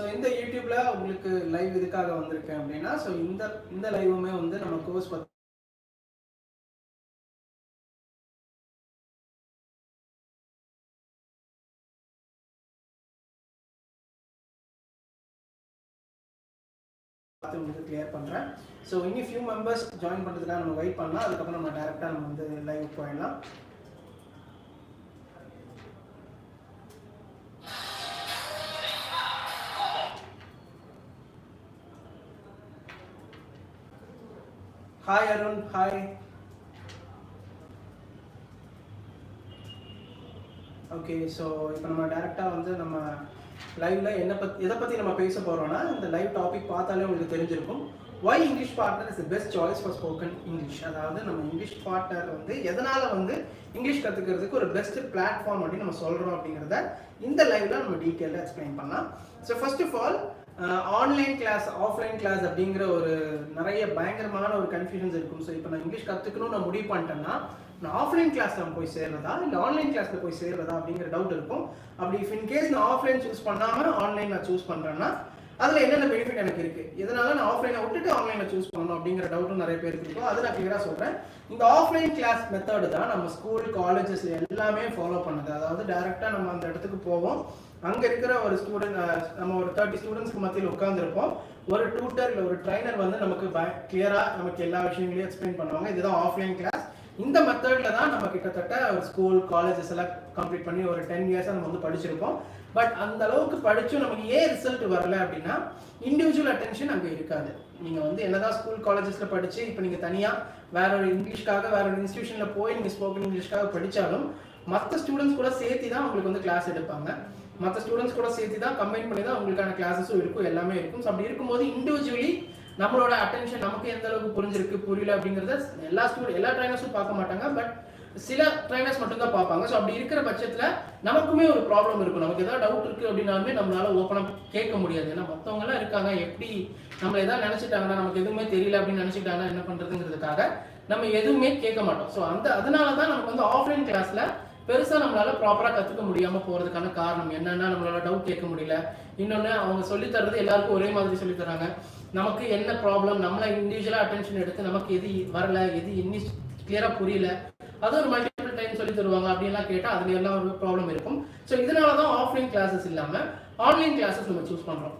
So இந்த யூடியூப்ல உங்களுக்கு லைவ் இதுக்காக வந்திருக்கேன் அப்படின்னா ஸோ இந்த இந்த லைவுமே வந்து நம்ம கோர்ஸ் பத்தி பார்த்து உங்களுக்கு கிளியர் பண்ணுறேன் ஸோ இன்னும் ஃபியூ மெம்பர்ஸ் ஜாயின் பண்ணுறதுக்காக நம்ம வெயிட் பண்ணலாம். அதுக்கப்புறம் நம்ம டேரெக்டாக நம்ம வந்து லைவ் போயிடலாம். Hi Arun hi okay so இப்போ நம்ம டேரெக்டாக வந்து நம்ம லைவ்ல என்ன பத்தி எதை பற்றி நம்ம பேச போகிறோம்னா இந்த லைவ் டாபிக் பார்த்தாலே உங்களுக்கு தெரிஞ்சிருக்கும். Why English Partner is best choice for spoken English அதாவது நம்ம இங்கிலீஷ் பார்ட்னர் வந்து எதனால் வந்து இங்கிலீஷ் கற்றுக்கிறதுக்கு ஒரு பெஸ்ட் பிளாட்ஃபார்ம் அப்படின்னு நம்ம சொல்கிறோம் அப்படிங்கிறத இந்த லைவ்ல நம்ம டீட்டெயிலாக எக்ஸ்பிளைன் பண்ணலாம். So first of all online class offline class அப்படிங்கிற ஒரு நிறைய பயங்கரமான ஒரு கன்ஃபியூஷன்ஸ் இருக்கும். ஸோ இப்போ நான் இங்கிலீஷ் கற்றுக்கணும்னு நான் முடிவு பண்ணிட்டேன்னா நான் ஆஃப்லைன் கிளாஸ்ல போய் சேர்றதா? இல்லை ஆன்லைன் கிளாஸில் போய் சேர்றதா அப்படிங்கிற டவுட் இருக்கும். அப்படி இஃப் இன் கேஸ் நான் ஆஃப்லைன் சூஸ் பண்ணாமல் ஆன்லைன் நான் சூஸ் பண்ணுறேன்னா அதில் என்னென்ன பெனிஃபிட் எனக்கு இருக்குது இதனால நான் ஆஃப்லைனை விட்டுட்டு ஆன்லைனில் சூஸ் பண்ணணும் அப்படிங்கிற டவுட்டும் நிறைய பேருக்கு இருக்கும். அதை நான் கிளியராக சொல்கிறேன் இந்த ஆஃப்லைன் கிளாஸ் மெத்தடு தான் நம்ம ஸ்கூல் காலேஜஸ் எல்லாமே ஃபாலோ பண்ணுது. அதாவது டேரெக்டாக நம்ம அந்த இடத்துக்கு போவோம். அங்கே இருக்கிற ஒரு ஸ்டூடெண்ட் நம்ம ஒரு தேர்ட்டி ஸ்டூடெண்ட்ஸ்க்கு மத்தியில் உட்காந்துருப்போம் ஒரு டூட்டர் இல்லை ஒரு ட்ரைனர் வந்து நமக்கு கிளியராக நமக்கு எல்லா விஷயங்களையும் எக்ஸ்பிளைன் பண்ணுவாங்க. இதுதான் ஆஃப்லைன் கிளாஸ் இந்த மெத்தடில் தான் நம்ம கிட்டத்தட்ட ஒரு ஸ்கூல் காலேஜஸ் எல்லாம் கம்ப்ளீட் பண்ணி ஒரு டென் இயர்ஸாக நம்ம வந்து படிச்சிருப்போம். பட் அந்த அளவுக்கு படித்தும் நமக்கு ஏன் ரிசல்ட் வரல அப்படின்னா இண்டிவிஜுவல் அட்டென்ஷன் அங்கே இருக்காது. நீங்கள் வந்து என்னதான் ஸ்கூல் காலேஜஸில் படித்து இப்போ நீங்கள் தனியாக வேற ஒரு இங்கிலீஷ்க்காக வேற ஒரு இன்ஸ்டியூஷனில் போய் நீங்கள் ஸ்போக்கன் இங்கிலீஷ்க்காக படித்தாலும் மற்ற ஸ்டூடெண்ட்ஸ் கூட சேர்த்து தான் உங்களுக்கு வந்து கிளாஸ் எடுப்பாங்க. மற்ற ஸ்டூடெண்ட்ஸ் கூட சேர்த்து தான் கம்பைன் பண்ணி தான் அவங்களுக்கான கிளாஸஸும் இருக்கும் எல்லாமே இருக்கும். ஸோ அப்படி இருக்கும்போது இண்டிவிஜுவலி நம்மளோட அட்டென்ஷன் நமக்கு எந்த அளவுக்கு புரிஞ்சிருக்கு புரியல அப்படிங்கிறத எல்லா ஸ்டூடெண்ட் எல்லா ட்ரைனர்ஸும் பார்க்க மாட்டாங்க. பட் சில ட்ரைனர்ஸ் மட்டும் தான் பார்ப்பாங்க. ஸோ அப்படி இருக்கிற பட்சத்தில் நமக்குமே ஒரு ப்ராப்ளம் இருக்கும். நமக்கு ஏதாவது டவுட் இருக்கு அப்படின்னாலுமே நம்மளால ஓப்பனாக கேட்க முடியாது. ஏன்னா மற்றவங்களாம் இருக்காங்க. எப்படி நம்ம எதாவது நினச்சிட்டாங்கன்னா நமக்கு எதுவுமே தெரியல அப்படின்னு நினச்சிட்டாங்கன்னா என்ன பண்ணுறதுங்கிறதுக்காக நம்ம எதுவுமே கேட்க மாட்டோம். ஸோ அந்த அதனால தான் நமக்கு வந்து ஆஃப்லைன் கிளாஸில் பெருசாக நம்மளால ப்ராப்பராக கற்றுக்க முடியாமல் போகிறதுக்கான காரணம் என்னன்னா நம்மளால டவுட் கேட்க முடியல. இன்னொன்று அவங்க சொல்லித் தர்றது எல்லாருக்கும் ஒரே மாதிரி சொல்லித் தராங்க நமக்கு என்ன ப்ராப்ளம் நம்மளை இண்டிவிஜுவலாக அட்டென்ஷன் எடுத்து நமக்கு எது வரல எது இன்னி கிளியராக புரியல அது ஒரு மல்டிபிள் டைம் சொல்லி தருவாங்க அப்படின்லாம் கேட்டால் அதுல எல்லாம் ஒரு ப்ராப்ளம் இருக்கும். ஸோ இதனால தான் ஆஃப்லைன் கிளாஸஸ் இல்லாமல் ஆன்லைன் கிளாஸஸ் நம்ம சூஸ் பண்ணுறோம்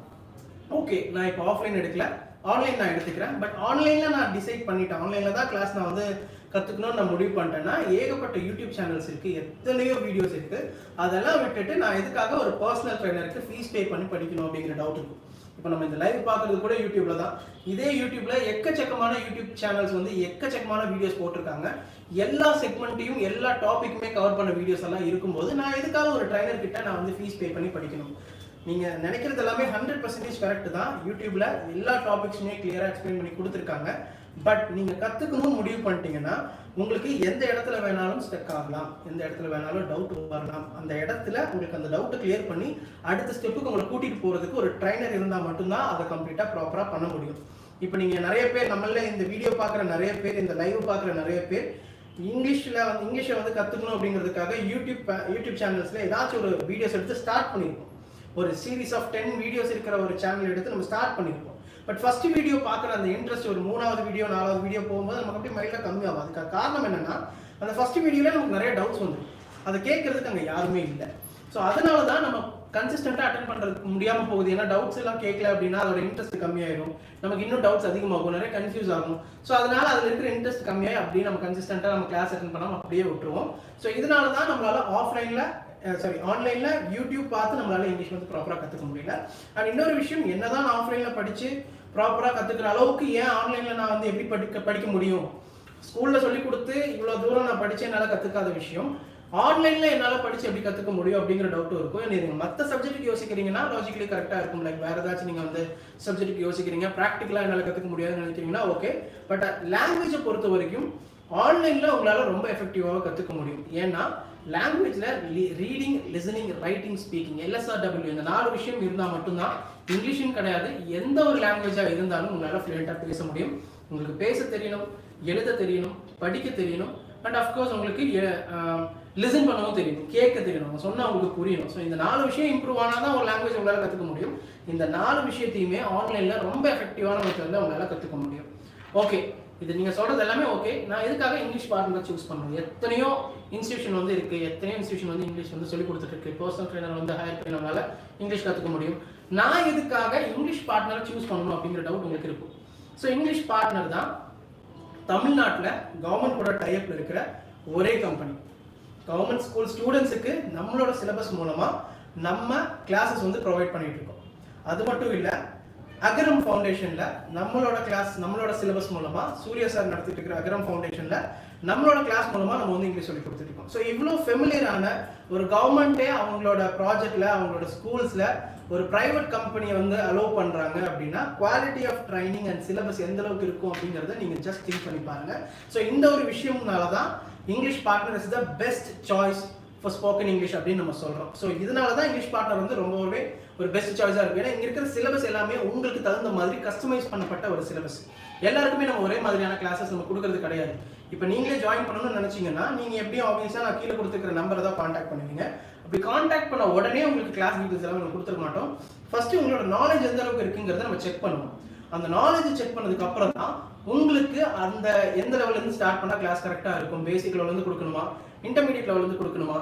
ஓகே நான் இப்போ ஆஃப்லைன் எடுக்கல. ஆன்லைன் நான் எடுத்துக்கிறேன். பட் ஆன்லைனில் நான் டிசைட் பண்ணிட்டேன். ஆன்லைனில் தான் கிளாஸ் நான் வந்து கற்றுக்கணும்னு நான் முடிவு பண்ணிட்டேன்னா ஏகப்பட்ட யூடியூப் சேனல்ஸ் இருக்குது எத்தனையோ வீடியோஸ் இருக்குது அதெல்லாம் விட்டுட்டு நான் எதுக்காக ஒரு பர்சனல் ட்ரைனருக்கு ஃபீஸ் பே பண்ணி படிக்கணும் அப்படிங்கிற டவுட் இருக்கும் இப்போ நம்ம இந்த லைவ் பார்க்குறது கூட யூடியூப்ல தான். இதே யூடியூப்ல எக்கச்சக்கமான யூடியூப் சேனல்ஸ் வந்து எக்கச்சக்கமான வீடியோஸ் போட்டிருக்காங்க. எல்லா செக்மெண்ட்டையும் எல்லா டாபிக்குமே கவர் பண்ண வீடியோஸ் எல்லாம் இருக்கும்போது நான் எதுக்காக ஒரு ட்ரைனர் கிட்ட நான் வந்து ஃபீஸ் பே பண்ணி படிக்கணும்? நீங்க நினைக்கிறது எல்லாமே ஹண்ட்ரட் பர்சன்டேஜ் கரெக்ட் தான். யூடியூப்ல எல்லா டாபிக்ஸுமே கிளியராக எக்ஸ்பிளைன் பண்ணி கொடுத்துருக்காங்க. பட் நீங்கள் கற்றுக்கணும்னு முடிவு பண்ணிட்டீங்கன்னா உங்களுக்கு எந்த இடத்துல வேணாலும் ஸ்டெக் ஆகலாம். எந்த இடத்துல வேணாலும் டவுட் வரலாம். அந்த இடத்துல உங்களுக்கு அந்த டவுட்டை கிளியர் பண்ணி அடுத்த ஸ்டெப்புக்கு உங்களை கூட்டிகிட்டு போகிறதுக்கு ஒரு ட்ரைனர் இருந்தால் மட்டும்தான் அதை கம்ப்ளீட்டாக ப்ராப்பராக பண்ண முடியும். இப்போ நீங்கள் நிறைய பேர் நம்மள இந்த வீடியோ பார்க்குற நிறைய பேர் இந்த லைவ் பார்க்குற நிறைய பேர் இங்கிலீஷில் வந்து இங்கிலீஷை வந்து கற்றுக்கணும் அப்படிங்கிறதுக்காக யூடியூப் யூடியூப் சேனல்ஸில் ஏதாச்சும் ஒரு வீடியோஸ் எடுத்து ஸ்டார்ட் பண்ணியிருக்கோம் ஒரு சீரிஸ் ஆஃப் டென் வீடியோஸ் இருக்கிற ஒரு சேனல் எடுத்து நம்ம ஸ்டார்ட் பண்ணியிருக்கோம் பட் ஃபர்ஸ்ட் வீடியோ பார்க்குற அந்த இன்ட்ரெஸ்ட் ஒரு மூணாவது வீடியோ நாலாவது வீடியோ போகும்போது நமக்கு அப்படியே மைண்டில் கம்மியாகும் அதுக்கு காரணம் என்னன்னா அந்த ஃபர்ஸ்ட் வீடியோவில் நமக்கு நிறைய டவுட்ஸ் வந்துடும். அதை கேட்கறதுக்கு அங்கே யாருமே இல்லை. ஸோ அதனால தான் நம்ம கன்சிஸ்டண்ட்டாக அட்டன் பண்ணுறதுக்கு முடியாமல் போகுது. ஏன்னா டவுட்ஸ் எல்லாம் கேட்கல அப்படின்னா அதோட இன்ட்ரெஸ்ட் கம்மியாயிடும் நமக்கு இன்னும் டவுட்ஸ் அதிகமாகும். நிறைய கன்ஃபியூஸ் ஆகும். ஸோ அதனால அதில் இருக்கிற இன்ட்ரெஸ்ட் கம்மியாகி அப்படியே நம்ம கன்சிஸ்டண்டாக நம்ம கிளாஸ் அட்டன் பண்ணாமல் அப்படியே விட்டுருவோம். ஸோ இதனால தான் நம்மளால் ஆஃப்லைனில் சாரி ஆன்லைனில் யூடியூப் பார்த்து நம்மளால இங்கிலீஷ் வந்து ப்ராப்பராக கற்றுக்க முடியல. அண்ட் இன்னொரு விஷயம் என்னதான் ஆஃப்லைனில் படித்து ப்ராப்பராக கற்றுக்கிற அளவுக்கு ஏன் ஆன்லைனில் நான் வந்து எப்படி படிக்க படிக்க முடியும்? ஸ்கூலில் சொல்லி கொடுத்து இவ்வளோ தூரம் நான் படித்து என்னால் கற்றுக்காத விஷயம். ஆன்லைனில் என்னால் படித்து எப்படி கற்றுக்க முடியும் அப்படிங்கிற டவுட்டும் இருக்கும். நீங்கள் மற்ற சப்ஜெக்ட்டுக்கு யோசிக்கிறீங்கன்னா லாஜிக்கலி கரெக்டாக இருக்கும். லைக் வேறு ஏதாச்சும் நீங்கள் வந்து சப்ஜெக்ட்டுக்கு யோசிக்கிறீங்க ப்ராக்டிக்கலாக என்னால் கற்றுக்க முடியாதுன்னு நினைக்கிறீங்கன்னா ஓகே பட் லாங்குவேஜை பொறுத்த வரைக்கும் ஆன்லைனில் உங்களால் ரொம்ப எஃபெக்டிவாக கற்றுக்க முடியும். ஏன்னா லாங்குவேஜில் reading listening writing speaking LSRW இந்த நாலு விஷயம் இருந்தால் மட்டும்தான் இங்கிலீஷும் கிடையாது. எந்த ஒரு லாங்குவேஜாக இருந்தாலும் உங்களால் ஃப்ளூயண்ட்டாக பேச முடியும். உங்களுக்கு பேச தெரியணும் எழுத தெரியணும் படிக்க தெரியணும் அண்ட் அஃப்கோர்ஸ் உங்களுக்கு எ- லிசன் பண்ணவும் தெரியணும் கேட்க தெரியணும் சொன்னால் உங்களுக்கு புரியணும். ஸோ இந்த நாலு விஷயம் இம்ப்ரூவ் ஆனால் தான் ஒரு லாங்குவேஜ் உங்களால் கற்றுக்க முடியும். இந்த நாலு விஷயத்தையுமே ஆன்லைனில் ரொம்ப எஃபெக்டிவான மெத்தடில் உங்களால் கற்றுக்க முடியும். ஓகே இது நீங்கள் சொல்கிறது எல்லாமே ஓகே நான் எதுக்காக இங்கிலீஷ் பார்ட்னர் சூஸ் பண்ணணும்? எத்தனையோ இன்ஸ்டியூஷன் வந்து இருக்குது எத்தனையோ இன்ஸ்டியூஷன் வந்து இங்கிலீஷ் வந்து சொல்லி கொடுத்துட்டு இருக்கு. பர்சனல் ட்ரைனர் வந்து ஹையர் பண்ணி நம்மளால இங்கிலீஷ் கற்றுக்க முடியும். நான் எதுக்காக இங்கிலீஷ் பார்ட்னரை சூஸ் பண்ணணும் அப்படிங்கிற டவுட் உங்களுக்கு இருக்கும். ஸோ இங்கிலீஷ் பார்ட்னர் தான் தமிழ்நாட்டில் கவர்மெண்ட் கூட இருக்கிற ஒரே கம்பெனி கவர்மெண்ட் ஸ்கூல் ஸ்டூடெண்ட்ஸுக்கு நம்மளோட சிலபஸ் மூலமாக நம்ம கிளாஸஸ் வந்து ப்ரொவைட் பண்ணிகிட்டு இருக்கோம். அது மட்டும் இல்லை அகரம் ஃபவுண்டேஷனில் நம்மளோட கிளாஸ் நம்மளோட சிலபஸ் மூலமாக சூர்யா சார் நடத்திட்டு இருக்கிற அகரம் ஃபவுண்டேஷனில் நம்மளோட கிளாஸ் மூலமாக நம்ம வந்து இங்கிலீஷ் சொல்லி கொடுத்துட்டு இருக்கோம். ஸோ இவ்வளோ ஃபெமிலியரான ஒரு கவர்மெண்ட்டே அவங்களோட ப்ராஜெக்டில் அவங்களோட ஸ்கூல்ஸில் ஒரு ப்ரைவேட் கம்பெனியை வந்து அலோவ் பண்ணுறாங்க அப்படின்னா quality of training and syllabus எந்த அளவுக்கு இருக்கும் அப்படிங்கிறத நீங்கள் ஜஸ்ட் திங்க் பண்ணி பாருங்க. ஸோ இந்த ஒரு விஷயம்னால தான் English Partner is the best choice for spoken English அப்படின்னு நம்ம சொல்கிறோம் ஸோ இதனால தான் இங்கிலீஷ் பார்ட்னர் வந்து ரொம்பவே ஒரு பெஸ்ட் சாய்ஸாக இருக்கும் ஏன்னா இங்கே இருக்கிற சிலபஸ் எல்லாமே உங்களுக்கு தகுந்த மாதிரி கஸ்டமைஸ் பண்ணப்பட்ட ஒரு சிலபஸ் எல்லாருக்குமே நம்ம ஒரே மாதிரியான கிளாஸஸ் நம்ம கொடுக்கறது கிடையாது. இப்போ நீங்களே ஜாயின் பண்ணணும்னு நினச்சிங்கன்னா நீங்கள் எப்படியும் ஆப்வியஸாக நான் கீழே கொடுத்துருக்கிற நம்பரை தான் காண்டாக்ட் பண்ணுவீங்க. அப்படி காண்டாக்ட் பண்ண உடனே உங்களுக்கு கிளாஸ் டீட்டெயில்ஸ் எல்லாம் நம்ம கொடுத்துருக்க மாட்டோம். ஃபர்ஸ்ட் உங்களோட நாலேஜ் எந்த அளவுக்கு இருக்குங்கிறத நம்ம செக் பண்ணுவோம். அந்த நாலேஜ் செக் பண்ணதுக்கு அப்புறம் தான் உங்களுக்கு அந்த எந்த லெவல்லேருந்து ஸ்டார்ட் பண்ணால் கிளாஸ் கரெக்டாக இருக்கும்? பேசிக் லெவல்ல கொடுக்கணுமா? இன்டர்மீடியட் லெவல்ல கொடுக்கணுமா?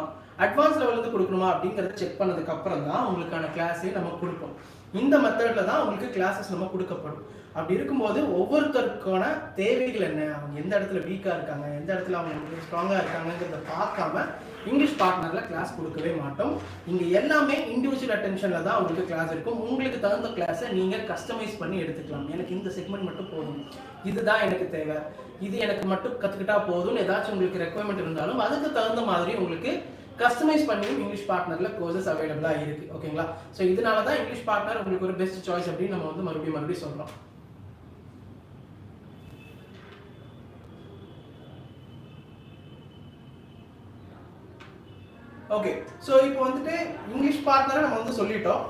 அட்வான்ஸ் லெவல்ல கொடுக்கணுமா? அப்படிங்கறத செக் பண்ணதுக்கு அப்புறம் தான் உங்களுக்கான கிளாஸே நம்ம கொடுப்போம். இந்த மெத்தடில் தான் உங்களுக்கு கிளாஸஸ் நம்ம கொடுக்கப்படும். அப்படி இருக்கும்போது ஒவ்வொருத்தருக்கான தேவைகள் என்ன? அவங்க எந்த இடத்துல வீக்காக இருக்காங்க? எந்த இடத்துல அவங்க ஸ்ட்ராங்காக இருக்காங்கிறத பார்க்காம இங்கிலீஷ் பார்ட்னரில் கிளாஸ் கொடுக்கவே மாட்டோம். இங்கே எல்லாமே இண்டிவிஜுவல் அட்டென்ஷனில் தான் உங்களுக்கு கிளாஸ் இருக்கும். உங்களுக்கு தகுந்த கிளாஸை நீங்கள் கஸ்டமைஸ் பண்ணி எடுத்துக்கலாம். எனக்கு இந்த செக்மெண்ட் மட்டும் போதும். இதுதான் எனக்கு தேவை. இது எனக்கு மட்டும் கற்றுக்கிட்டா போதும்னு ஏதாச்சும் உங்களுக்கு ரெக்குவயர்மெண்ட் இருந்தாலும் அதுக்கு தகுந்த மாதிரி உங்களுக்கு கஸ்டமைஸ் பண்ணியும் இங்கிலீஷ் பார்ட்னரில் கோர்சஸ் அவைலபிளாக இருக்குது ஓகேங்களா ஸோ இதனால தான் இங்கிலீஷ் பார்ட்னர் உங்களுக்கு ஒரு பெஸ்ட் சாய்ஸ் அப்படின்னு நம்ம வந்து மறுபடியும் மறுபடியும் சொல்கிறோம் ஓகே ஸோ இப்போ வந்துட்டு இங்கிலீஷ் பார்ட்னரை நம்ம வந்து சொல்லிட்டோம்.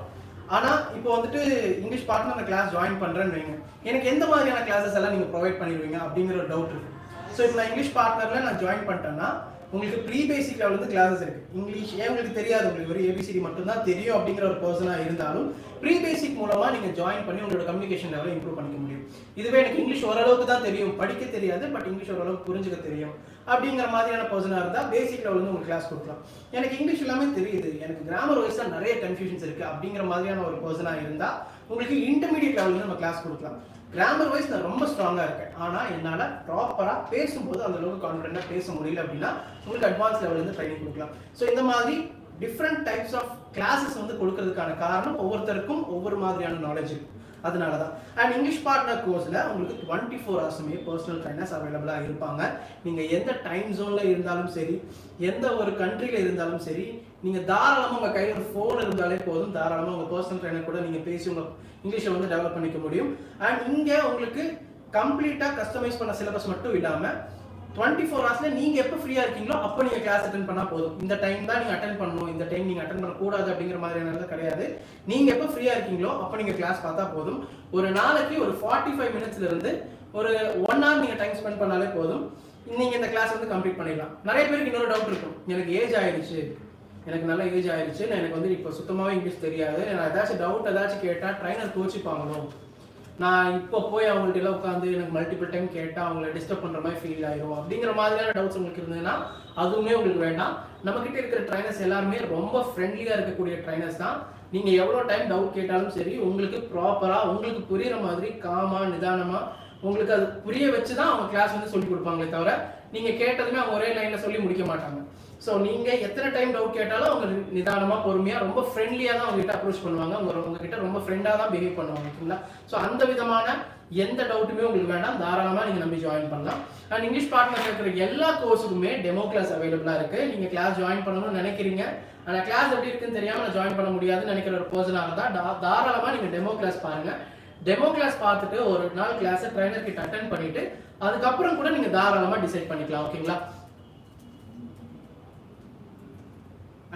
ஆனால் இப்போ வந்துட்டு இங்கிலீஷ் பார்ட்னர் நான் கிளாஸ் ஜாயின் பண்ணுறேன்னு வைங்க. எனக்கு எந்த மாதிரியான கிளாஸஸ் எல்லாம் நீங்கள் ப்ரொவைட் பண்ணிடுவீங்க அப்படிங்கிற ஒரு டவுட் இருக்கு. ஸோ இப்போ நான் இங்கிலீஷ் பார்ட்னரில் நான் ஜாயின் பண்ணிட்டேன்னா உங்களுக்கு ப்ரீ பேசிக் லெவல் வந்து கிளாஸஸ் இருக்கு. இங்கிலீஷ் ஏன் உங்களுக்கு தெரியாது? உங்களுக்கு ஒரு ஏபிசிடி மட்டும்தான் தெரியும் அப்படிங்கிற ஒரு பர்சனாக இருந்தாலும் ப்ரீ பேசிக் மூலமாக நீங்கள் ஜாயின் பண்ணி உங்களோட கம்யூனிகேஷன் லெவலை இம்ப்ரூவ் பண்ணிக்க முடியும். இதுவே எனக்கு இங்கிலீஷ் ஓரளவுக்கு தான் தெரியும். படிக்க தெரியாது பட் இங்கிலீஷ் ஓரளவுக்கு புரிஞ்சுக்க தெரியும் அப்படிங்கிற மாதிரியான பர்சனாக இருந்தால் பேசிக் லெவல் வந்து உங்களுக்கு கிளாஸ் கொடுக்கலாம். எனக்கு இங்கிலீஷ் எல்லாமே தெரியுது. எனக்கு கிராமர் வைஸாக நிறைய கன்ஃபியூஷன்ஸ் இருக்குது அப்படிங்கிற மாதிரியான ஒரு பர்சனாக இருந்தால் உங்களுக்கு இன்டர்மீடியட் லெவலில் நம்ம கிளாஸ் கொடுக்கலாம். கிராமர் வைஸ் நான் ரொம்ப ஸ்ட்ராங்காக இருக்கேன். ஆனால் என்னால் ப்ராப்பராக பேசும்போது அந்த அளவுக்கு கான்ஃபிடென்ட்டாக பேச முடியல அப்படின்னா உங்களுக்கு அட்வான்ஸ் லெவலில் ட்ரைனிங் கொடுக்கலாம். ஸோ இந்த மாதிரி டிஃப்ரெண்ட் டைப்ஸ் ஆஃப் கிளாஸஸ் வந்து கொடுக்கறதுக்கான காரணம் ஒவ்வொருத்தருக்கும் ஒவ்வொரு மாதிரியான நாலேஜ் அதனால தான் அண்ட் இங்கிலீஷ் பார்ட்னர் கோர்ஸில் உங்களுக்கு டுவெண்ட்டி ஃபோர் ஹவர்ஸுமே பர்சனல் ட்ரைனர்ஸ் அவைலபிளாக இருப்பாங்க. நீங்கள் எந்த டைம் ஜோனில் இருந்தாலும் சரி எந்த ஒரு கண்ட்ரியில் இருந்தாலும் சரி நீங்கள் தாராளமாக உங்கள் கையில் ஒரு ஃபோன் இருந்தாலே போதும். தாராளமாக உங்கள் பர்சனல் ட்ரைனர் கூட நீங்கள் பேசி உங்கள் இங்கிலீஷை வந்து டெவலப் பண்ணிக்க முடியும். அண்ட் இங்கே உங்களுக்கு கம்ப்ளீட்டாக கஸ்டமைஸ் பண்ண சிலபஸ் மட்டும் இல்லாமல் டுவெண்ட்டி ஃபோர் ஹவர்ஸ்ல நீங்க எப்போ ஃப்ரீயா இருக்கீங்களோ அப்போ நீங்க கிளாஸ் அட்டன் பண்ணா போதும். இந்த டைம் தான் நீங்க அட்டன் பண்ணணும். இந்த டைம் நீங்க அட்டன் பண்ணக்கூடாது அப்படிங்கிற மாதிரியான கிடையாது. நீங்க எப்போ ஃப்ரீயா இருக்கீங்களோ அப்போ நீங்க கிளாஸ் பார்த்தா போதும். ஒரு நாளைக்கு ஒரு ஃபார்ட்டி ஃபைவ் மினிட்ஸ்ல இருந்து ஒரு ஒன் ஹவர் நீங்க டைம் ஸ்பெண்ட் பண்ணாலே போதும். நீங்க இந்த கிளாஸ் வந்து கம்ப்ளீட் பண்ணிடலாம். நிறைய பேருக்கு இன்னொரு டவுட் இருக்கும். எனக்கு ஏஜ் ஆயிடுச்சு. எனக்கு நல்ல ஏஜ் ஆயிடுச்சு நான் எனக்கு வந்து இப்போ சுத்தமாகவே இங்கிலீஷ் தெரியாது. நான் ஏதாச்சும் டவுட் ஏதாச்சும் கேட்டால் ட்ரைனர் தோச்சிப்பாங்களோ நான் இப்போ போய் அவங்கள்ட்ட எல்லாம் உட்காந்து எனக்கு மல்டிபிள் டைம் கேட்டால் அவங்கள டிஸ்டர்ப் பண்ணுற மாதிரி ஃபீல் ஆயிரும். அப்படிங்கிற மாதிரியான டவுட்ஸ் உங்களுக்கு இருந்ததுன்னா அதுவுமே உங்களுக்கு வேண்டாம். நம்மக்கிட்ட இருக்கிற ட்ரைனர்ஸ் எல்லாருமே ரொம்ப ஃப்ரெண்ட்லியாக இருக்கக்கூடிய ட்ரைனர்ஸ் தான். நீங்கள் எவ்வளோ டைம் டவுட் கேட்டாலும் சரி உங்களுக்கு ப்ராப்பராக உங்களுக்கு புரியுற மாதிரி காமா நிதானமாக உங்களுக்கு அது புரிய வச்சு தான் அவங்க கிளாஸ் வந்து சொல்லி கொடுப்பாங்களே தவிர நீங்கள் கேட்டதுமே அவங்க ஒரே லைனில் சொல்லி முடிக்க மாட்டாங்க. ஸோ நீங்கள் எத்தனை டைம் டவுட் கேட்டாலும் அவங்க நிதானமாக பொறுமையாக ரொம்ப ஃப்ரெண்ட்லியாக தான் அவங்ககிட்ட அப்ரோச் பண்ணுவாங்க. அவங்க உங்ககிட்ட ரொம்ப ஃப்ரெண்டாக தான் பிஹேவ் பண்ணுவாங்க ஓகேங்களா ஸோ அந்த விதமான எந்த டவுட்டுமே உங்களுக்கு வேண்டாம். தாராளமாக நீங்கள் நம்பி ஜாயின் பண்ணலாம். அண்ட் இங்கிலீஷ் பார்ட்னர் இருக்கிற எல்லா கோர்ஸுக்குமே டெமோ கிளாஸ் அவைலபிளாக இருக்குது நீங்கள் கிளாஸ் ஜாயின் பண்ணணும்னு நினைக்கிறீங்க. ஆனால் கிளாஸ் எப்படி இருக்குன்னு தெரியாமல் ஜாயின் பண்ண முடியாதுன்னு நினைக்கிற ஒரு பர்சனாக இருந்தால் டா தாராளமாக நீங்கள் டெமோ கிளாஸ் பாருங்கள் டெமோ கிளாஸ் பார்த்துட்டு ஒரு நாள் கிளாஸை ட்ரைனர் கிட்ட அட்டன் பண்ணிட்டு அதுக்கப்புறம் கூட நீங்கள் தாராளமாக டிசைட் பண்ணிக்கலாம் ஓகேங்களா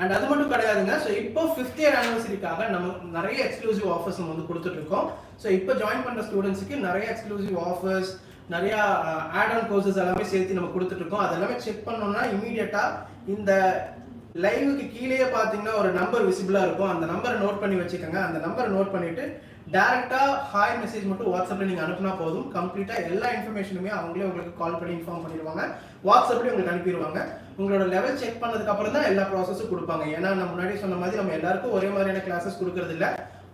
அண்ட் அது மட்டும் கிடையாதுங்க. ஸோ இப்போ ஃபிஃப்த் இயர் ஆனிவர்சரிக்காக நம்ம நிறைய எக்ஸ்க்ளூசிவ் ஆஃபர்ஸ் நம்ம வந்து கொடுத்துட்ருக்கோம் ஸோ இப்போ ஜாயின் பண்ணுற ஸ்டூடெண்ட்ஸுக்கு நிறைய எக்ஸ்க்ளூசிவ் ஆஃபர்ஸ் நிறையா ஆட் ஆன் கோர்சஸ் எல்லாமே சேர்த்து நம்ம கொடுத்துட்ருக்கோம் அதெல்லாமே செக் பண்ணோம்னா இமீடியட்டாக இந்த லைவுக்கு கீழேயே பார்த்தீங்கன்னா ஒரு நம்பர் விசிபிளாக இருக்கும். அந்த நம்பரை நோட் பண்ணி வச்சுக்கோங்க. அந்த நம்பரை நோட் பண்ணிவிட்டு டேரெக்டாக ஹாய் மெசேஜ் மட்டும் வாட்ஸ்அப்பில் நீங்கள் அனுப்புனா போதும். கம்ப்ளீட்டாக எல்லா இன்ஃபர்மேஷனுமே அவங்களே உங்களுக்கு கால் பண்ணி இன்ஃபார்ம் பண்ணிடுவாங்க. வாட்ஸ்அப்லேயே உங்களுக்கு அனுப்பிடுவாங்க. உங்களோட லெவல் செக் பண்ணதுக்கப்புறம் தான் எல்லா ப்ராசஸும் கொடுப்பாங்க. ஏன்னா நம்ம முன்னாடி சொன்ன மாதிரி நம்ம எல்லாருக்கும் ஒரே மாதிரியான கிளாஸஸ் கொடுக்கறது இல்லை.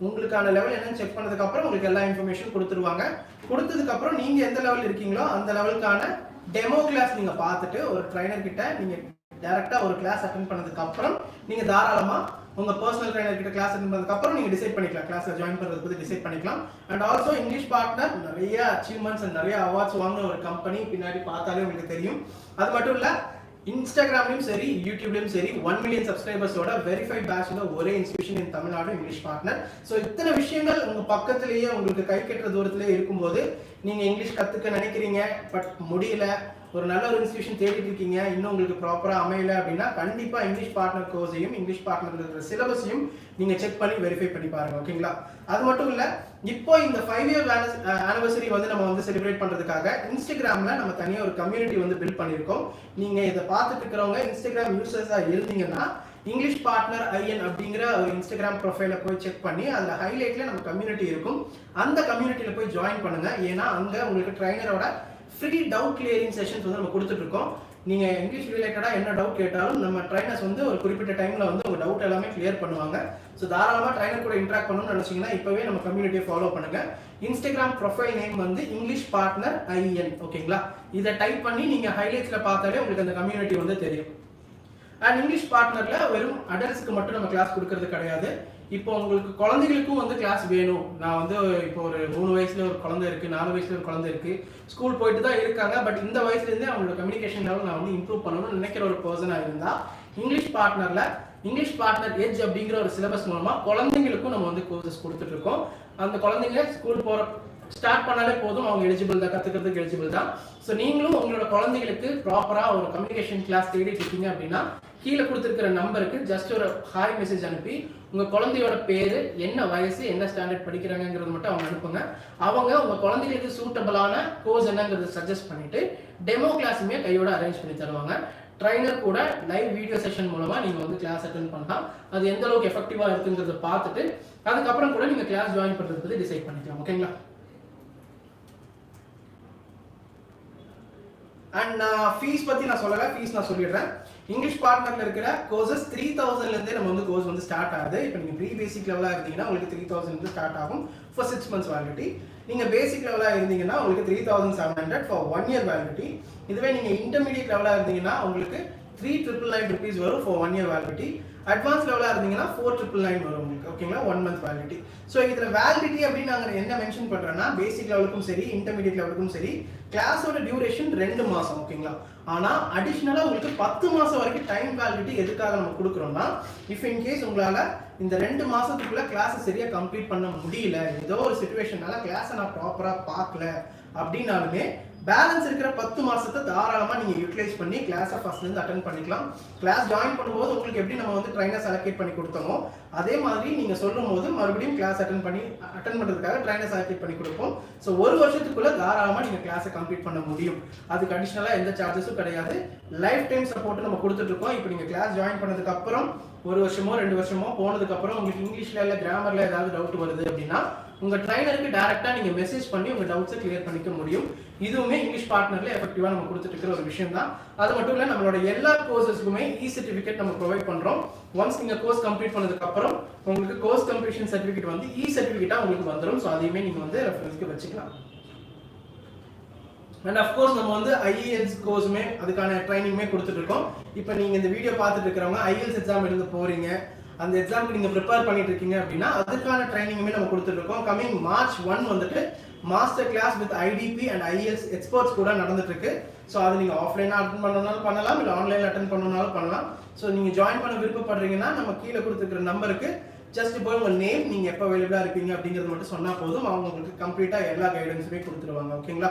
உங்களுக்கான லெவல் என்னன்னு செக் பண்ணதுக்கப்புறம் உங்களுக்கு எல்லா இன்ஃபர்மேஷன் கொடுத்துருவாங்க. கொடுத்ததுக்கப்புறம் நீங்கள் எந்த லெவல் இருக்கீங்களோ அந்த லெவலுக்கான டெமோ கிளாஸ் நீங்கள் பார்த்துட்டு ஒரு ட்ரைனர் கிட்ட நீங்கள் டேரெக்டாக ஒரு கிளாஸ் அட்டன் பண்ணதுக்கப்புறம் நீங்கள் தாராளமாக உங்கள் உங்க பர்சனல் ட்ரைனர் கிட்ட கிளாஸ் பண்ணதுக்கு அப்புறம் நீங்க டிசைட் பண்ணிக்கலாம். கிளாஸ்ல ஜாயின் பண்றது பத்தி டிசைட் பண்ணிக்கலாம். அண்ட் ஆல்சோ இங்கிலீஷ் பார்ட்னர் நிறைய அச்சீவ்மெண்ட்ஸ் அண்ட் நிறைய அவார்ட்ஸ் வாங்கின ஒரு கம்பெனி பின்னாடி பார்த்தாலே உங்களுக்கு தெரியும். அது மட்டும் இல்ல இன்ஸ்டாகிராம்லயும் சரி யூடியூப்லயும் சரி ஒன் மில்லியன் சப்ஸ்கிரைபர்ஸோட வெரிஃபைட் பேட்ச்ல ஒரே institution in Tamil Nadu English Partner so இத்தனை விஷயங்கள் உங்க பக்கத்திலேயே உங்களுக்கு கை கட்டுற தூரத்திலே இருக்கும்போது நீங்க இங்கிலீஷ் கத்துக்க நினைக்கிறீங்க பட் முடியல ஒரு நல்ல ஒரு இன்ஸ்டியூஷன் தேடிட்டு இருக்கீங்க இன்னும் உங்களுக்கு ப்ராப்பராக அமையல அப்படின்னா கண்டிப்பாக இங்கிலீஷ் பார்ட்னர் கோர்ஸையும் இங்கிலீஷ் பார்ட்னர் இருக்கிற சிலபஸையும் நீங்கள் செக் பண்ணி வெரிஃபை பண்ணி பாருங்க ஓகேங்களா அது மட்டும் இல்லை இப்போ இந்த ஃபைவ் இயர் ஆனிவர்சரி வந்து நம்ம வந்து செலிப்ரேட் பண்ணுறதுக்காக இன்ஸ்டாகிராமில் நம்ம தனியாக ஒரு கம்யூனிட்டி வந்து பில்ட் பண்ணியிருக்கோம். நீங்கள் இதை பார்த்துட்டு இருக்கிறவங்க இன்ஸ்டாகிராம் யூசர்ஸாக இருந்தீங்கன்னா இங்கிலீஷ் பார்ட்னர் ஐஎன் அப்படிங்கிற ஒரு இன்ஸ்டாகிராம் ப்ரொஃபைல போய் செக் பண்ணி அந்த ஹைலைட்டில் நம்ம கம்யூனிட்டி இருக்கும். அந்த கம்யூனிட்டியில் போய் ஜாயின் பண்ணுங்கள் ஏன்னா அங்கே உங்களுக்கு ட்ரைனரோட ஃப்ரீ டவுட் கிளியரிங் செஷன்ஸ் வந்து நம்ம கொடுத்துட்ருக்கோம் நீங்கள் இங்கிலீஷ் ரிலேட்டடாக என்ன டவுட் கேட்டாலும் நம்ம ட்ரைனர்ஸ் வந்து ஒரு குறிப்பிட்ட டைமில் வந்து உங்கள் டவுட் எல்லாமே கிளியர் பண்ணுவாங்க. ஸோ தாராளமாக ட்ரைனர் கூட இன்ட்ராக்ட் பண்ணணும்னு நினைச்சீங்கன்னா இப்போவே நம்ம கம்யூனிட்டியை ஃபாலோ பண்ணுங்கள் இன்ஸ்டாகிராம் ப்ரொஃபைல் நேம் வந்து இங்கிலீஷ் பார்ட்னர் ஐஎன் ஓகேங்களா இதை டைப் பண்ணி நீங்கள் ஹைலைட்ஸில் பார்த்தாலே உங்களுக்கு அந்த கம்யூனிட்டி வந்து தெரியும். அண்ட் இங்கிலீஷ் பார்ட்னரில் வெறும் அடல்ட்ஸ்க்கு மட்டும் நம்ம கிளாஸ் கொடுக்கறது கிடையாது. இப்போ உங்களுக்கு குழந்தைகளுக்கும் வந்து கிளாஸ் வேணும். நான் வந்து இப்போ ஒரு மூணு வயசுல ஒரு குழந்தை இருக்கு நாலு வயசுல ஒரு குழந்தை இருக்கு. ஸ்கூல் போயிட்டு தான் இருக்காங்க. பட் இந்த வயசுல இருந்தே அவங்களோட கம்யூனிகேஷன் லெவல் நான் வந்து இம்ப்ரூவ் பண்ணணும்னு நினைக்கிற ஒரு பர்சனா இருந்தா இங்கிலீஷ் பார்ட்னர்ல இங்கிலீஷ் பார்ட்னர் எஜ் அப்படிங்கிற ஒரு சிலபஸ் மூலமா குழந்தைங்களுக்கும் நம்ம வந்து கோர்சஸ் கொடுத்துட்டு இருக்கோம் அந்த குழந்தைங்க ஸ்கூல் போற ஸ்டார்ட் பண்ணாலே போதும். அவங்க எலிஜிபிள் தான் கத்துக்கிறதுக்கு எலிஜிபிள் தான். ஸோ நீங்களும் உங்களோட குழந்தைகளுக்கு ப்ராப்பரா ஒரு கம்யூனிகேஷன் கிளாஸ் தேடிட்டு இருக்கீங்க அப்படின்னா கீழே கொடுத்துருக்கிற நம்பருக்கு ஜஸ்ட் ஒரு ஹாய் மெசேஜ் அனுப்பி உங்கள் குழந்தையோட பேர் என்ன வயசு என்ன ஸ்டாண்டர்ட் படிக்கிறாங்கிறது மட்டும் அவங்க அனுப்புங்க. அவங்க உங்கள் குழந்தைகளுக்கு சூட்டபிளான கோர்ஸ் என்னங்கிறது சஜஸ்ட் பண்ணிட்டு டெமோ கிளாஸுமே கையோட அரேஞ்ச் பண்ணி தருவாங்க. ட்ரைனர் கூட லைவ் வீடியோ செஷன் மூலமாக நீங்கள் வந்து கிளாஸ் அட்டன் பண்ணலாம். அது எந்த அளவுக்கு எஃபெக்டிவாக இருக்குங்கிறத பார்த்துட்டு அதுக்கப்புறம் கூட நீங்கள் கிளாஸ் ஜாயின் பண்ணுறது பற்றி டிசைட் பண்ணிக்கலாம் ஓகேங்களா அண்ட் uh, நான் ஃபீஸ் பற்றி நான் சொல்லலை ஃபீஸ் நான் சொல்லிடுறேன். இங்கிலீஷ் பார்ட்னரில் இருக்கிற கோர்சஸ் த்ரீ தௌசண்ட்லேருந்தே நம்ம வந்து கோர்ஸ் வந்து ஸ்டார்ட் ஆகுது. இப்போ நீங்கள் ப்ரீ பேசிக் லெவலாக இருந்தீங்கன்னா உங்களுக்கு த்ரீ தௌசண்ட் ஸ்டார்ட் ஆகும் ஃபார் சிக்ஸ் மந்த்ஸ் வேலிட்டி நீங்கள் பேசிக் லெவலாக இருந்தீங்கன்னா உங்களுக்கு three thousand seven hundred for one year validity இதுவே நீங்கள் இன்டர்மீடியட் லெவலாக இருந்தீங்கன்னா உங்களுக்கு த்ரீ ட்ரிபிள் நைன் ருபீஸ் வரும் for one year validity advance லெவலாக இருந்தீங்கன்னா ஃபோர் ட்ரிபிள் நைன் வரும் உங்களுக்கு ஓகேங்களா ஒன் மந்த் வேலிடிட்டி ஸோ இதில் வேலிடிட்டி அப்படின்னு நாங்கள் என்ன மென்ஷன் பண்ணுறோன்னா பேசிக் லெவலுக்கும் சரி இன்டர்மீடியட் லெவலுக்கும் சரி கிளாஸோட டியூரேஷன் ரெண்டு மாதம் ஓகேங்களா ஆனால் அடிஷ்னலாக உங்களுக்கு பத்து மாதம் வரைக்கும் டைம் வேலிடிட்டி எதுக்காக நம்ம கொடுக்குறோம்னா இஃப் இன்கேஸ் உங்களால் இந்த ரெண்டு மாதத்துக்குள்ளே கிளாஸை சரியாக கம்ப்ளீட் பண்ண முடியல. ஏதோ ஒரு சுச்சுவேஷனால கிளாஸை நான் ப்ராப்பராக பார்க்கல. அப்படின்னாலுமே பேலன்ஸ் இருக்கிற பத்து மாசத்தை தாராளமாக நீங்கள் யூட்டிலைஸ் பண்ணி கிளாஸை ஃபஸ்ட்லேருந்து அட்டன் பண்ணிக்கலாம். கிளாஸ் ஜாயின் பண்ணும்போது உங்களுக்கு எப்படி நம்ம வந்து ட்ரைனர்ஸ் அலோகேட் பண்ணி கொடுத்தோமோ அதே மாதிரி நீங்கள் சொல்லும் போது மறுபடியும் கிளாஸ் அட்டன் பண்ணி அட்டன் பண்ணுறதுக்காக ட்ரைனர்ஸ் அலோகேட் பண்ணி கொடுப்போம். ஸோ ஒரு வருஷத்துக்குள்ள தாராளமாக நீங்கள் கிளாஸை கம்ப்ளீட் பண்ண முடியும். அதுக்கு அடிஷ்னலாக எந்த சார்ஜஸும் கிடையாது. லைஃப் டைம் சப்போர்ட் நம்ம கொடுத்துட்டு இருக்கோம். இப்போ நீங்கள் கிளாஸ் ஜாயின் பண்ணதுக்கப்புறம் ஒரு வருஷமோ ரெண்டு வருஷமோ போனதுக்கப்புறம் உங்களுக்கு இங்கிலீஷில் இல்லை கிராமரில் ஏதாவது டவுட் வருது அப்படின்னா உங்கள் ட்ரைனருக்கு டேரெக்டாக நீங்கள் மெசேஜ் பண்ணி உங்கள் டவுட்ஸை கிளியர் பண்ணிக்க முடியும். இதுவுமே இங்கிலீஷ் பார்ட்னரில் எஃபெக்டிவாக நம்ம கொடுத்துட்டு இருக்கிற ஒரு விஷயம் தான் அது மட்டும் இல்லை நம்மளோட எல்லா கோர்சஸ்க்குமே இ சர்டிஃபிகேட் நம்ம ப்ரொவைட் பண்ணுறோம் ஒன்ஸ் நீங்கள் கோர்ஸ் கம்ப்ளீட் பண்ணதுக்கப்புறம் உங்களுக்கு கோர்ஸ் கம்ப்ளீஷன் சர்டிஃபிகேட் வந்து இ சர்டிஃபிகேட்டாக உங்களுக்கு வந்துடும் ஸோ அதையுமே நீங்கள் வந்து ரெஃபரன்ஸ்க்கு வச்சுக்கலாம். அண்ட் அஃப்கோர்ஸ் நம்ம வந்து ஐஏஎல்ஸ் கோர்ஸுமே அதுக்கான ட்ரைனிங்குமே கொடுத்துட்டு இருக்கோம் இப்போ நீங்கள் இந்த வீடியோ பார்த்துட்டு இருக்கிறவங்க ஐஎல்ஸ் எக்ஸாம் எழுத போகிறீங்க அந்த எக்ஸாமுக்கு நீங்கள் ப்ரிப்பேர் பண்ணிட்டு இருக்கீங்க அப்படின்னா அதுக்கான ட்ரைனிங்குமே நம்ம கொடுத்துட்டு இருக்கோம் கமிங் மார்ச் ஒன் வந்துட்டு master class with IDP and IELTS experts கூட நடந்துட்டு இருக்கு ஸோ அது நீங்கள் ஆஃப்லைனாக அட்டன் பண்ணனாலும் பண்ணலாம் இல்லை ஆன்லைனில் அட்டன் பண்ணனாலும் பண்ணலாம். ஸோ நீங்கள் ஜாயின் பண்ண விருப்பப்படுறீங்கன்னா நம்ம கீழே கொடுத்துருக்கிற நம்பருக்கு ஜஸ்ட் போய் உங்கள் நேம் நீங்கள் எப்போ அவைலபிளாக இருப்பீங்க அப்படிங்கிறது மட்டும் சொன்னால் போதும். அவங்க உங்களுக்கு கம்ப்ளீட்டாக எல்லா கைடன்ஸுமே கொடுத்துருவாங்க. ஓகேங்களா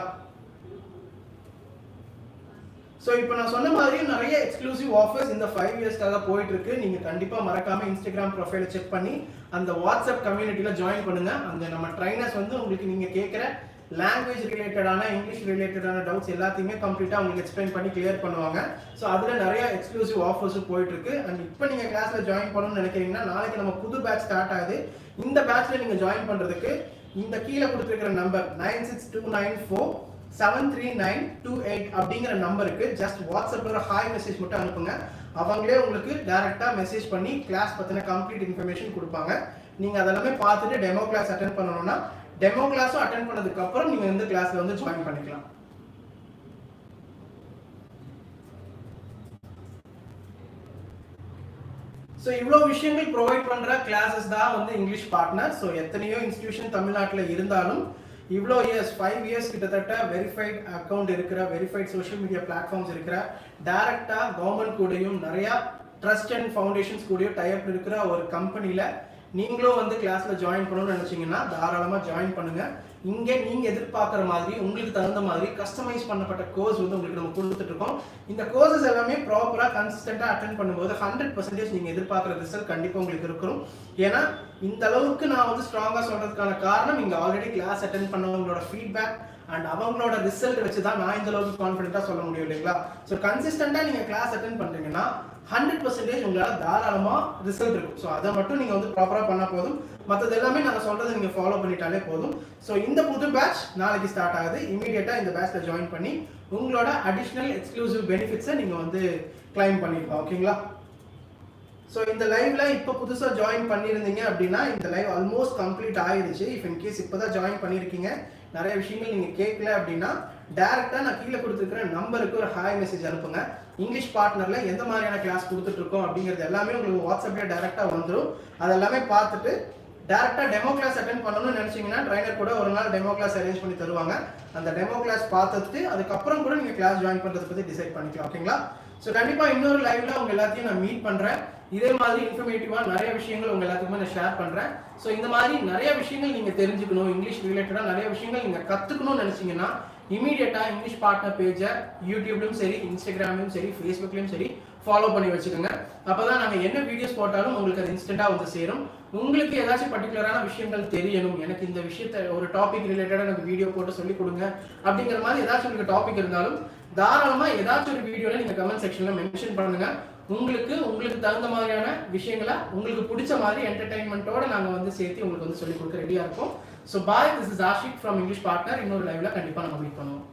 ஸோ இப்போ நான் சொன்ன மாதிரி நிறைய எக்ஸ்க்ளூசிவ் ஆஃபர்ஸ் இந்த ஃபைவ் இயர்ஸ்க்காக போயிட்டு இருக்கு நீங்க கண்டிப்பா மறக்காம இன்ஸ்டாகிராம் ப்ரொஃபைலை செக் பண்ணி அந்த வாட்ஸ்அப் கம்யூனிட்டியில ஜாயின் பண்ணுங்க. அந்த நம்ம ட்ரைனர்ஸ் வந்து உங்களுக்கு நீங்க கேட்குற லாங்குவேஜ் ரிலேட்டடான இங்கிலீஷ் ரிலேட்டடான டவுட்ஸ் எல்லாத்தையுமே கம்ப்ளீட்டாக உங்களுக்கு எக்ஸ்பிளைன் பண்ணி கிளியர் பண்ணுவாங்க. ஸோ அதில் நிறைய எக்ஸ்க்ளூசிவ் ஆஃபர்ஸும் போயிட்டு இருக்கு அண்ட் இப்போ நீங்கள் கிளாஸில் ஜாயின் பண்ணணும்னு நினைக்கிறீங்கன்னா நாளைக்கு நம்ம புது பேட்ச் ஸ்டார்ட் ஆகுது. இந்த பேட்ச்சில் நீங்கள் ஜாயின் பண்ணுறதுக்கு இந்த கீழே கொடுத்துருக்கிற number nine six two nine four seven three nine two eight அப்படிங்கிற நம்பருக்கு ஜஸ்ட் வாட்ஸ்அப்பில் ஹாய் மெசேஜ் மட்டும் அனுப்புங்க. அவங்களே உங்களுக்கு டேரெக்டாக மெசேஜ் பண்ணி கிளாஸ் பற்றின கம்ப்ளீட் இன்ஃபர்மேஷன் கொடுப்பாங்க. நீங்கள் அதெல்லாமே பார்த்துட்டு டெமோ கிளாஸ் அட்டன் பண்ணணும்னா டெமோ கிளாஸும் அட்டன் பண்ணதுக்கப்புறம் நீங்கள் வந்து கிளாஸில் வந்து ஜாயின் பண்ணிக்கலாம். ஸோ இவ்வளோ விஷயங்கள் ப்ரொவைட் பண்ணுற கிளாஸஸ் தான் வந்து இங்கிலீஷ் பார்ட்னர் ஸோ எத்தனையோ இன்ஸ்டியூஷன் தமிழ்நாட்டில் இருந்தாலும் இவ்வளோ இயர்ஸ் ஃபைவ் இயர்ஸ் கிட்டத்தட்ட வெரிஃபைட் அக்கௌண்ட் இருக்கிற வெரிஃபைட் சோஷியல் மீடியா பிளாட்ஃபார்ம்ஸ் இருக்கிற டேரெக்டாக கவர்மெண்ட் கூடயும் நிறையா ட்ரஸ்ட் அண்ட் ஃபவுண்டேஷன்ஸ் கூடயும் டைப் இருக்கிற ஒரு கம்பெனியில் நீங்களும் வந்து கிளாஸ்ல ஜாயின் பண்ணணும்னு நினைச்சீங்கன்னா தாராளமா ஜாயின் பண்ணுங்க. இங்கே நீங்க எதிர்பார்க்குற மாதிரி உங்களுக்கு தகுந்த மாதிரி கஸ்டமைஸ் பண்ணப்பட்ட கோர்ஸ் வந்து உங்களுக்கு நம்ம கொடுத்துட்டு இருக்கோம். இந்த கோர்சஸ் எல்லாமே ப்ராப்பரா கன்சிஸ்டண்டா அட்டன் பண்ணும்போது ஹண்ட்ரட் பர்சன்டேஜ் நீங்க எதிர்பார்க்குற ரிசல்ட் கண்டிப்பா உங்களுக்கு இருக்கும் ஏன்னா இந்த அளவுக்கு நான் வந்து ஸ்ட்ராங்கா சொல்றதுக்கான காரணம் இங்க ஆல்ரெடி கிளாஸ் அட்டன் பண்ணவங்களோட ஃபீட்பேக் அண்ட் அவங்களோட ரிசல்ட் வச்சு தான் நான் இந்த அளவுக்கு கான்ஃபிடென்ட்டாக சொல்ல முடியும் இல்லைங்களா? ஸோ கன்சிஸ்டண்டாக நீங்கள் கிளாஸ் அட்டன் பண்ணுறீங்கன்னா ஹண்ட்ரட் பர்சன்டேஜ் உங்களால் தாராளமாக ரிசல்ட் இருக்கும். ஸோ அதை மட்டும் நீங்கள் வந்து ப்ராப்பராக பண்ணால் போதும். மற்றது எல்லாமே நாங்கள் சொல்கிறத நீங்கள் ஃபாலோ பண்ணிட்டாலே போதும். ஸோ இந்த புது பேட்ச் நாளைக்கு ஸ்டார்ட் ஆகுது. இமீடியட்டாக இந்த பேட்ச்சில் ஜாயின் பண்ணி உங்களோட அடிஷ்னல் எக்ஸ்க்ளூசிவ் பெனிஃபிட்ஸை நீங்கள் வந்து கிளைம் பண்ணிருக்கோம் ஓகேங்களா ஸோ இந்த லைவ்ல இப்போ புதுசாக ஜாயின் பண்ணியிருந்தீங்க அப்படின்னா இந்த லைவ் ஆல்மோஸ்ட் கம்ப்ளீட் ஆயிடுச்சு இஃப் இன் கேஸ் இப்போ தான் ஜாயின் பண்ணியிருக்கீங்க நிறைய விஷயங்கள் நீங்கள் கேட்கல அப்படின்னா டேரெக்டாக நான் கீழே கொடுத்துருக்கிற நம்பருக்கு ஒரு ஹாய் மெசேஜ் அனுப்புங்க. இங்கிலீஷ் பார்ட்னரில் எந்த மாதிரியான கிளாஸ் கொடுத்துட்ருக்கோம் அப்படிங்கிறது எல்லாமே உங்களுக்கு வாட்ஸ்அப்பில் டேரெக்டாக வந்துடும் அதெல்லாமே பார்த்துட்டு டேரெக்டாக டெமோ கிளாஸ் அட்டன் பண்ணணும்னு நினச்சிங்கன்னா ட்ரைனர் கூட ஒரு நாள் டெமோ கிளாஸ் அரேஞ்ச் பண்ணி தருவாங்க. அந்த டெமோ கிளாஸ் பார்த்துட்டு அதுக்கப்புறம் கூட நீங்கள் கிளாஸ் ஜாயின் பண்ணுறதை பற்றி டிசைட் பண்ணிக்கலாம் ஓகேங்களா ஸோ கண்டிப்பாக இன்னொரு லைவ்ல உங்கள் எல்லாத்தையும் நான் மீட் பண்ணுறேன் இதே மாதிரி இன்ஃபர்மேட்டிவாக நிறைய விஷயங்கள் உங்கள் எல்லாத்துக்குமே நான் ஷேர் பண்ணுறேன் ஸோ இந்த மாதிரி நிறைய விஷயங்கள் நீங்கள் தெரிஞ்சுக்கணும் இங்கிலீஷ் ரிலேட்டடாக நிறைய விஷயங்கள் நீங்கள் கற்றுக்கணும்னு நினச்சிங்கன்னா இமீடியட்டாக இங்கிலீஷ் பார்ட்னர் பேஜை யூடியூப்லையும் சரி இன்ஸ்டாகிராம்லையும் சரி ஃபேஸ்புக்லையும் சரி ஃபாலோ பண்ணி வச்சுக்கோங்க. அப்போ தான் நாங்கள் என்ன வீடியோஸ் போட்டாலும் உங்களுக்கு அது இன்ஸ்டண்ட்டாக வந்து சேரும். உங்களுக்கு ஏதாச்சும் பர்டிகுலரான விஷயங்கள் தெரியணும் எனக்கு இந்த விஷயத்த ஒரு டாபிக் ரிலேட்டடாக எனக்கு வீடியோ போட்டு சொல்லிக் கொடுங்க அப்படிங்கிற மாதிரி ஏதாச்சும் உங்களுக்கு டாபிக் இருந்தாலும் தாராளமாக ஏதாச்சும் ஒரு வீடியோவில் நீங்கள் கமெண்ட் செக்ஷனில் மென்ஷன் பண்ணுங்கள் உங்களுக்கு உங்களுக்கு தகுந்த மாதிரியான விஷயங்களை உங்களுக்கு பிடிச்ச மாதிரி என்டர்டைன்மெண்ட்டோட நாங்கள் வந்து சேர்த்து உங்களுக்கு வந்து சொல்லிக் கொடுக்க ரெடியாக இருக்கும். So bye this is Ashiq from English partner இன்னொரு லைவ்ல கண்டிப்பாக நம்ம மீட் பண்ணுவோம்.